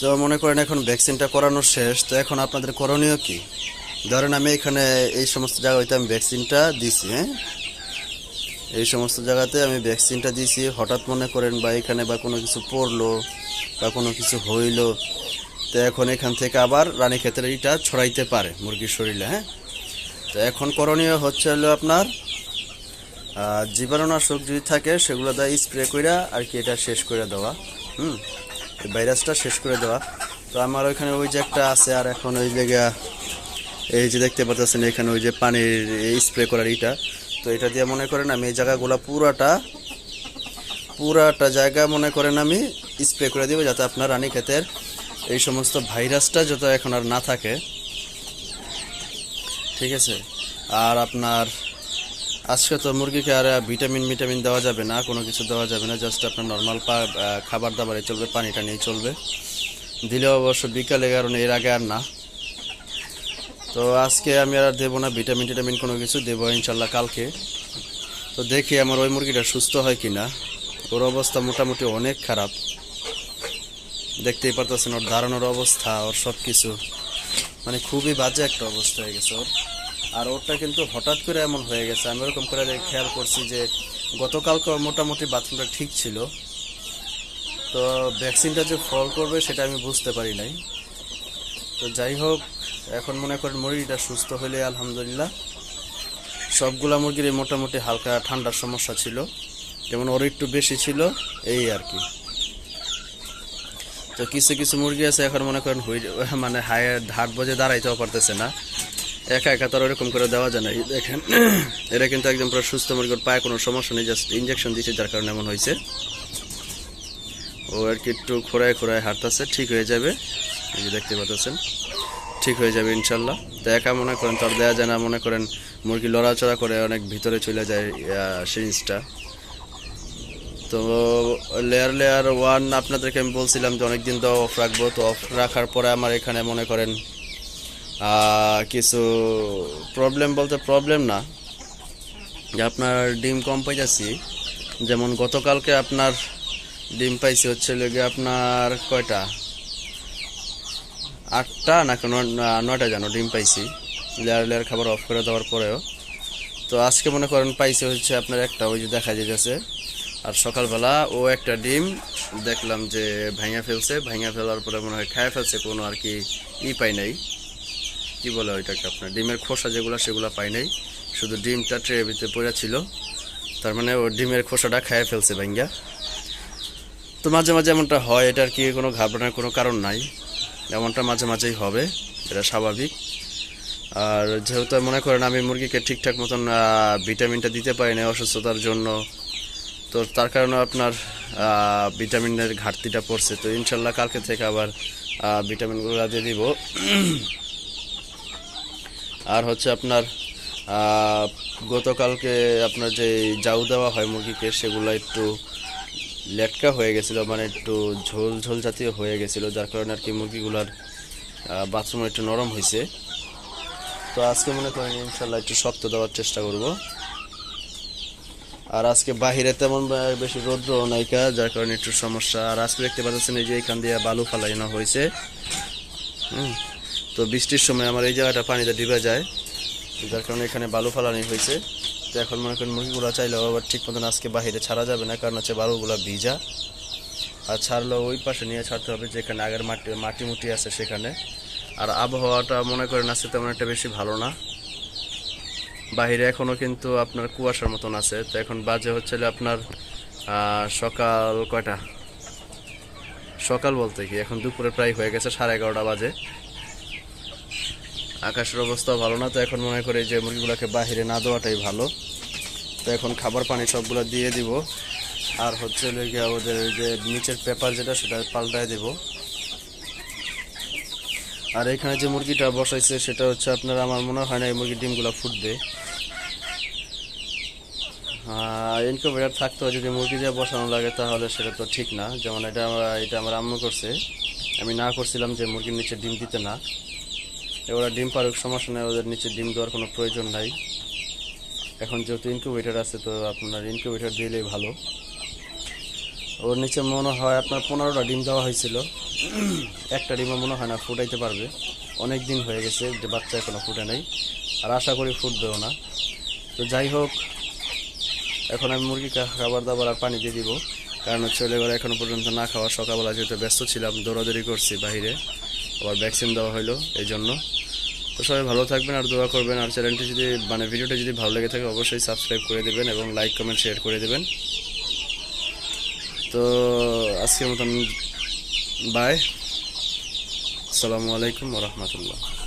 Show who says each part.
Speaker 1: তো মনে করেন এখন ভ্যাকসিনটা করানো শেষ, তো এখন আপনাদের করণীয় কি? ধরেন আমি এখানে এই সমস্ত জায়গাতে আমি ভ্যাকসিনটা দিছি হ্যাঁ? এই সমস্ত জায়গাতে আমি ভ্যাকসিনটা দিছি, হঠাৎ মনে করেন বা এখানে বা কোনো কিছু পড়ল বা কোনো কিছু হইল, তো এখন এখান থেকে আবার রানী ক্ষেতের এটা ছড়াইতে পারে মুরগির শরীরে হ্যাঁ? তো এখন করণীয় হচ্ছে হলো আপনার জীবাণুনাশক যদি থাকে সেগুলো দিয়ে স্প্রে করে আর কি এটা শেষ করে দেওয়া, হুম? ভাইরাসটা শেষ করে দেওয়া। তো আমার ওইখানে ওই যে একটা আছে, আর এখন ওই জায়গা এই যে দেখতে পাচ্ছেন, এখানে ওই যে পানির স্প্রে করার ইটা। তো এটা দিয়ে মনে করেন আমি এই জায়গাগুলো পুরাটা পুরাটা জায়গা মনে করেন আমি স্প্রে করে দিব যাতে আপনার রানী ক্ষেতের এই সমস্ত ভাইরাসটা যত এখন আর না থাকে। ঠিক আছে? আর আপনার আজকে তো মুরগিকে আর ভিটামিন ভিটামিন দেওয়া যাবে না, কোনো কিছু দেওয়া যাবে না জাস্ট আপনার নর্মাল খাবার দাবারে চলবে পানি টানি চলবে। দিলেও অবশ্য বিকালে কারণ এর আগে আর না। তো আজকে আমি আর দেবো না, ভিটামিন, টিটামিন কোনো কিছু, দেবো ইনশাল্লাহ কালকে। তো দেখি আমার ওই মুরগিটা সুস্থ হয় কি না ওর অবস্থা মোটামুটি অনেক খারাপ। দেখতেই পারতেছেন ওর দাঁড়ানোর অবস্থা, ওর সব কিছু মানে খুবই বাজে একটা অবস্থা হয়ে গেছে ওর। আর ওরটা কিন্তু হঠাৎ করে এমন হয়ে গেছে। আমি ওরকম করে খেয়াল করছি যে গতকালকে ওর মোটামুটি বাথরুমটা ঠিক ছিল। তো ভ্যাকসিনটা যে ফল করবে সেটা আমি বুঝতে পারি নাই। তো যাই হোক, এখন মনে করেন মুরগিটা সুস্থ হলে আলহামদুলিল্লাহ। সবগুলা মুরগির মোটামুটি হালকা ঠান্ডার সমস্যা ছিল। যেমন ওর একটু বেশি ছিল, এই আর কি। তো কিছু কিছু মুরগি আছে এখন মনে করেন মানে হাই হাট বজে দাঁড়াইতেও পারতেছে না। একা একা তার ওরকম করে দেওয়া যায় না। দেখেন এটা কিন্তু একদম পুরো সুস্থ মুরগির পায়ে কোনো সমস্যা নেই জাস্ট ইঞ্জেকশন দিয়েছে যার কারণে এমন হয়েছে। ও আর কি একটু খোড়ায় খোড়ায় হাঁটতেছে, ঠিক হয়ে যাবে। এই দেখতে পাচ্ছেন, ঠিক হয়ে যাবে ইনশাল্লাহ। তো একা মনে করেন তার দেওয়া যায় না, মনে করেন মুরগি লড়াচড়া করে অনেক ভিতরে চলে যায় সিরিজটা তো লেয়ার লেয়ার ওয়ান আপনাদেরকে আমি বলছিলাম যে অনেকদিন তো অফ রাখব, তো অফ রাখার পরে আমার এখানে মনে করেন কিছু প্রবলেম বলতে প্রবলেম না। যে আপনার ডিম কম পাইতেছি। যেমন গতকালকে আপনার ডিম পাইছি হচ্ছে লেগে আপনার কয়টা? আটটা না নয়টা জানো ডিম পাইছি। লেয়ার লেয়ার খাবার অফ করে দেওয়ার পরেও। তো আজকে মনে করেন পাইছে হচ্ছে আপনার একটা, ওই যে দেখা যেতেছে আর সকালবেলা ও একটা ডিম দেখলাম যে ভাঙা ফেলছে। ভাঙা ফেলার পরে মনে হয় খায় ফেলছে, কোনো আর কি ই পাই নাই। কি বলে ওইটাকে আপনার? ডিমের খোসা যেগুলো সেগুলো পাই নাই। শুধু ডিমটা ট্রে ভিতরে পড়ে ছিল। তার মানে ও ডিমের খোসাটা খায় ফেলছে ভাঙ্গা তো মাঝে মাঝে এমনটা হয় এটার কি কোনো ঘাবড়ানোর কোনো কারণ নাই। এমনটা মাঝে মাঝেই হবে, এটা স্বাভাবিক। আর যেহেতু মনে করেন আমি মুরগিকে ঠিকঠাক মতন ভিটামিনটা দিতে পারি না অসুস্থতার জন্য, তো তার কারণে আপনার ভিটামিনের ঘাটতিটা পড়ছে। তো ইনশাল্লাহ কালকে থেকে আবার ভিটামিনগুলো দিয়ে দিব। আর হচ্ছে আপনার গতকালকে আপনার যে জাউ দেওয়া হয় মুরগিকে, সেগুলো একটু লেটকা হয়ে গেছিল মানে একটু ঝোল ঝোল জাতীয় হয়ে গেছিল, যার কারণে আর কি মুরগিগুলার বাথরুম একটু নরম হয়েছে। তো আজকে মনে করেন ইনশাল্লাহ একটু শক্ত দেওয়ার চেষ্টা করব। আর আজকে বাহিরে তেমন বেশি রৌদ্র নাইকা যার কারণে একটু সমস্যা। আর আজকে দেখতে পাচ্ছেন এই যে এখান দিয়ে বালু ফালাইনো হয়েছে। হুম। তো বৃষ্টির সময় আমার এই জায়গাটা পানিতে ডুবে যায়। যার কারণে এখানে বালু ফালানি হয়েছে। তো এখন মনে করেন মুরগিগুলো চাইলেও আবার ঠিক মতন আজকে বাহিরে ছাড়া যাবে না, কারণ হচ্ছে বালুগুলো ভিজা। আর ছাড়লেও ওই পাশে নিয়ে ছাড়তে হবে যেখানে আগের মাটি মাটি মুটি আছে সেখানে। আর আবহাওয়াটা মনে করেন আজকে তেমন একটা বেশি ভালো না। বাহিরে এখনও কিন্তু আপনার কুয়াশার মতন আছে। তো এখন বাজে হচ্ছে আপনার সকাল কয়টা? সকাল বলতে কি? এখন দুপুরে প্রায় হয়ে গেছে সাড়ে এগারোটা বাজে। আকাশের অবস্থাও ভালো না, তো এখন মনে করি যে মুরগিগুলোকে বাহিরে না দেওয়াটাই ভালো। তো এখন খাবার পানি সবগুলো দিয়ে দিব। আর হচ্ছে ওদের যে নিচের পেপার যেটা, সেটা পাল্টায় দেব। আর এখানে যে মুরগিটা বসাইছে, সেটা হচ্ছে আপনার আমার মনে হয় না এই মুরগির ডিমগুলো ফুটবে। ইনকিউবেটার থাকতো, যদি মুরগি দিয়ে বসানো লাগে তাহলে সেটা তো ঠিক না। যেমন এটা আমরা, এটা আমার আম্মু করছে। আমি না করছিলাম যে মুরগির নিচে ডিম দিতে না। ওরা ডিম পারুক, সমস্যা নেই, ওদের নিচে ডিম দেওয়ার কোনো প্রয়োজন নাই। এখন যেহেতু ইনকিউবেটার আছে, তো আপনার ইনকিউবেটার দিলেই ভালো। ওর নিচে মনে হয় আপনার পনেরোটা ডিম দেওয়া হয়েছিল। একটা ডিমও মনে হয় না ফুটাইতে পারবে। অনেক দিন হয়ে গেছে, যে বাচ্চা এখনও ফুটে নেই। আর আশা করি ফুটবেও না। তো যাই হোক, এখন আমি মুরগিকে খাবার দাবার আর পানি দিয়ে দিব। কারণ হচ্ছে ঘরে পর্যন্ত না খাওয়া সকালবেলা যেহেতু ব্যস্ত ছিলাম, দৌড়াদৌড়ি করছি বাইরে আবার ভ্যাকসিন দেওয়া হলো এই জন্য তো সবাই ভালো থাকবেন আর দোয়া করবেন। আর চ্যানেলটি যদি মানে ভিডিওটা যদি ভালো লেগে থাকে, অবশ্যই সাবস্ক্রাইব করে দেবেন এবং লাইক কমেন্ট শেয়ার করে দেবেন। তো আজকের মতন বাই আসসালামু আলাইকুম রহমতুল্লাহ।